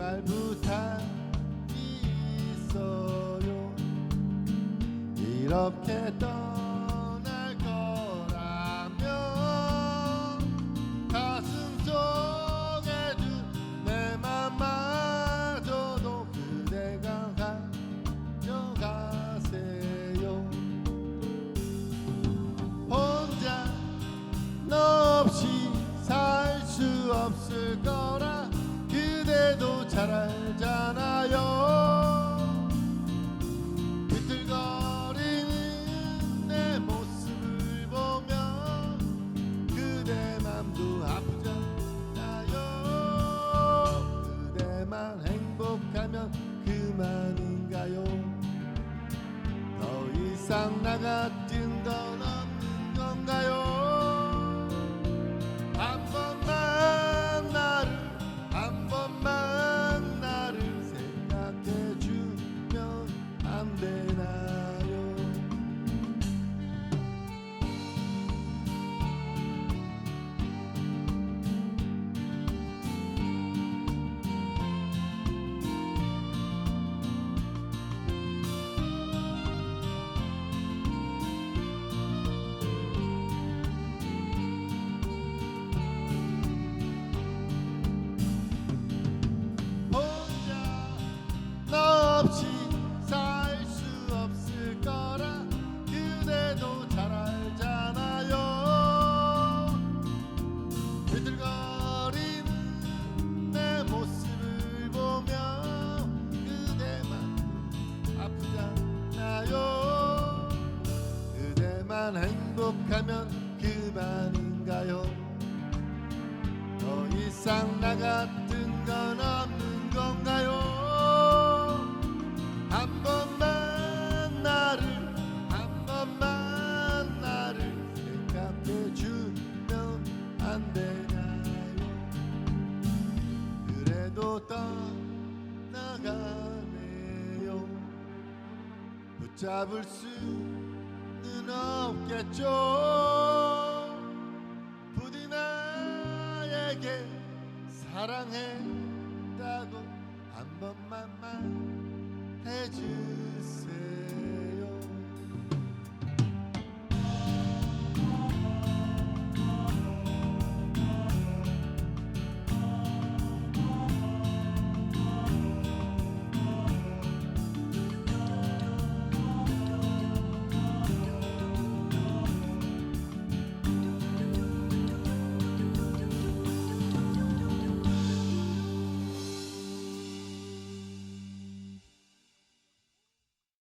사람이 있어요. 이렇게 떠날 거라면 가슴 속에 둔내 맘마저도 그대가 가져가세요. 혼자 너 없이 살 수 없을 거라 그대도 잘 알잖아요. 비틀거리는 내 모습을 보면 그대 맘도 아프잖아요. 그대만 행복하면 그만인가요? 더 이상 나 같은 건 없는 건가요 없이 살 수 없을 거라 그대도 잘 알잖아요. 비틀거리는 내 모습을 보면 그대만 아프잖아요. 그대만 행복하면 그만인가요? 더 이상 나 같은 건 없는 그래도 떠나가네요. 붙잡을 수는 없겠죠. 부디 나에게 사랑했다고 한 번만 말해주세요